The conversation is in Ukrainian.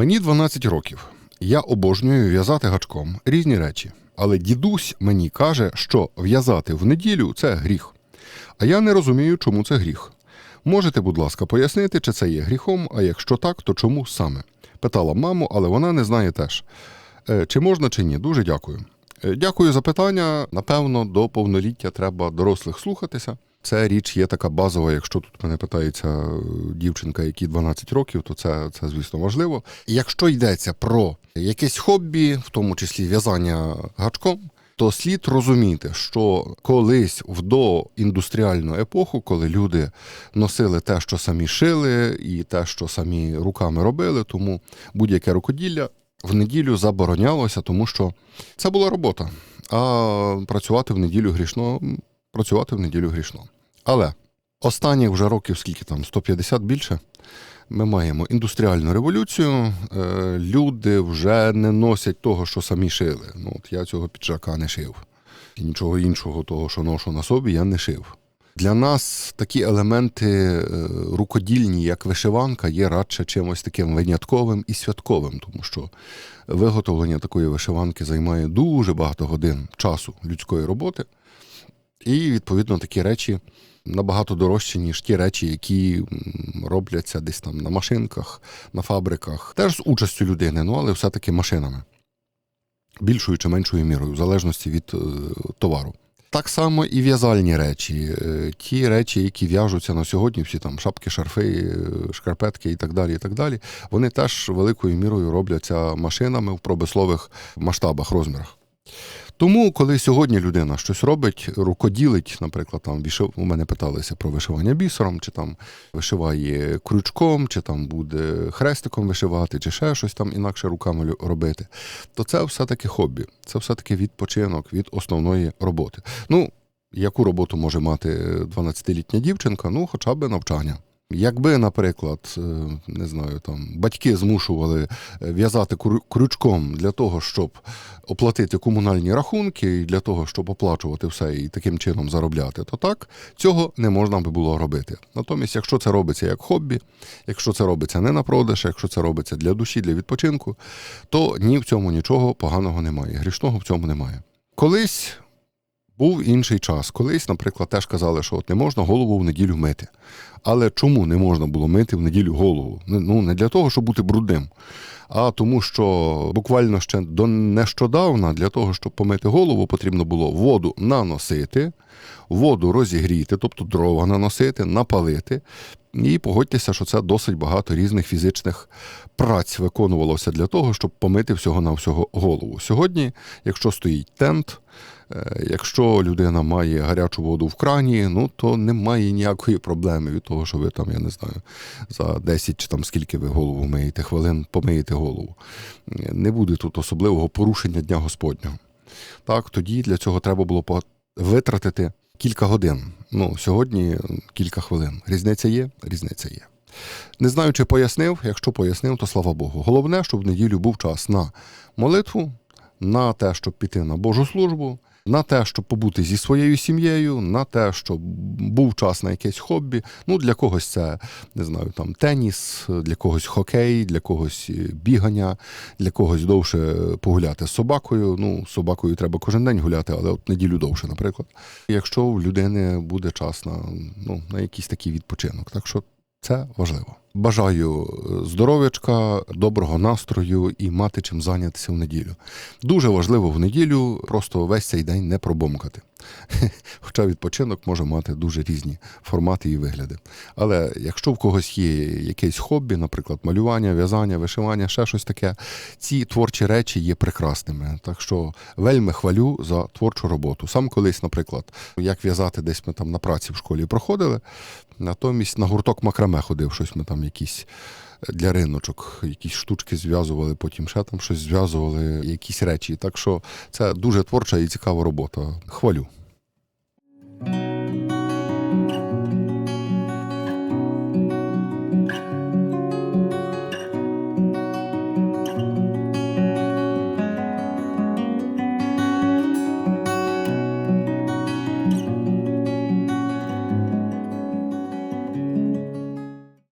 Мені 12 років. Я обожнюю в'язати гачком різні речі. Але дідусь мені каже, що в'язати в неділю це гріх. А я не розумію, чому це гріх. Можете, будь ласка, пояснити, чи це є гріхом, а якщо так, то чому саме? Питала маму, але вона не знає теж. Е, Чи можна, чи ні? Дуже дякую. Е, Дякую за питання. Напевно, до повноліття треба дорослих слухатися. Це річ є така базова. Якщо тут мене питається е, дівчинка, якій 12 років, то це, це звісно важливо. Якщо йдеться про якесь хобі, в тому числі в'язання гачком, то слід розуміти, що колись в доіндустріальну епоху, коли люди носили те, що самі шили, і те, що самі руками робили, тому будь-яке рукоділля в неділю заборонялося, тому що це була робота. А працювати в неділю грішно, працювати в неділю грішно. Але останніх вже років, скільки там, 150 більше, ми маємо індустріальну революцію. Е, Люди вже не носять того, що самі шили. Ну, от я цього піджака не шив. І нічого іншого, того, що ношу на собі, я не шив. Для нас такі елементи е, рукодільні, як вишиванка, є радше чимось таким винятковим і святковим, тому що виготовлення такої вишиванки займає дуже багато годин часу людської роботи. І, відповідно, такі речі набагато дорожчі, ніж ті речі, які робляться десь там на машинках, на фабриках, теж з участю людини, ну але все-таки машинами. Більшою чи меншою мірою, в залежності від е, товару. Так само і в'язальні речі, Е, ті речі, які в'яжуться на сьогодні, всі там шапки, шарфи, е, шкарпетки і так далі. і так далі, Вони теж великою мірою робляться машинами в промислових масштабах, розмірах. Тому, коли сьогодні людина щось робить, рукоділить, наприклад, там вишив... у мене питалися про вишивання бісером, чи там вишиває крючком, чи там буде хрестиком вишивати, чи ще щось там інакше руками робити, то це все-таки хобі, це все-таки відпочинок від основної роботи. Ну, яку роботу може мати 12-літня дівчинка? Ну, хоча б навчання. Якби, наприклад, е, не знаю, там батьки змушували е, в'язати крю- крючком для того, щоб оплатити комунальні рахунки, і для того, щоб оплачувати все і таким чином заробляти, то так цього не можна би було робити. Натомість, якщо це робиться як хобі, якщо це робиться не на продаж, якщо це робиться для душі, для відпочинку, то ні в цьому нічого поганого немає. Грішного в цьому немає. Колись був інший час. Колись, наприклад, теж казали, що от не можна голову в неділю мити. Але чому не можна було мити в неділю голову? Ну не для того, щоб бути брудним, а тому, що буквально ще до нещодавна для того, щоб помити голову, потрібно було воду наносити, воду розігріти, тобто дрова наносити, напалити. І погодьтеся, що це досить багато різних фізичних праць виконувалося для того, щоб помити всього на всього голову. Сьогодні, якщо стоїть тент, е, якщо людина має гарячу воду в крані, ну то немає ніякої проблеми від того, що ви там, я не знаю, за 10 чи там скільки ви голову миєте, хвилин помиєте голову. Не буде тут особливого порушення Дня Господнього. Так, тоді для цього треба було витратити кілька годин. Ну, сьогодні кілька хвилин. Різниця є? Різниця є. Не знаю, чи пояснив. Якщо пояснив, то слава Богу. Головне, щоб в неділю був час на молитву, на те, щоб піти на Божу службу, на те, щоб побути зі своєю сім'єю, на те, щоб був час на якесь хобі. Ну, для когось це не знаю, там теніс, для когось хокей, для когось е, бігання, для когось довше погуляти з собакою. Ну, з собакою треба кожен день гуляти, але от неділю довше, наприклад. Якщо в людини буде час на, ну, на якийсь такий відпочинок. Так що це важливо. Бажаю е, здоров'ячка, доброго настрою і мати чим зайнятися в неділю. Дуже важливо в неділю просто весь цей день не пробомкати. Хоча відпочинок може мати дуже різні формати і вигляди. Але якщо в когось є якесь хобі, наприклад, малювання, в'язання, вишивання, ще щось таке, ці творчі речі є прекрасними. Так що вельми хвалю за творчу роботу. Сам колись, наприклад, як в'язати десь ми там на праці в школі проходили, натомість на гурток макраме ходив, щось ми там якісь для риночок, якісь штучки зв'язували, потім ще там щось зв'язували, якісь речі. Так що це дуже творча і цікава робота. Хвалю.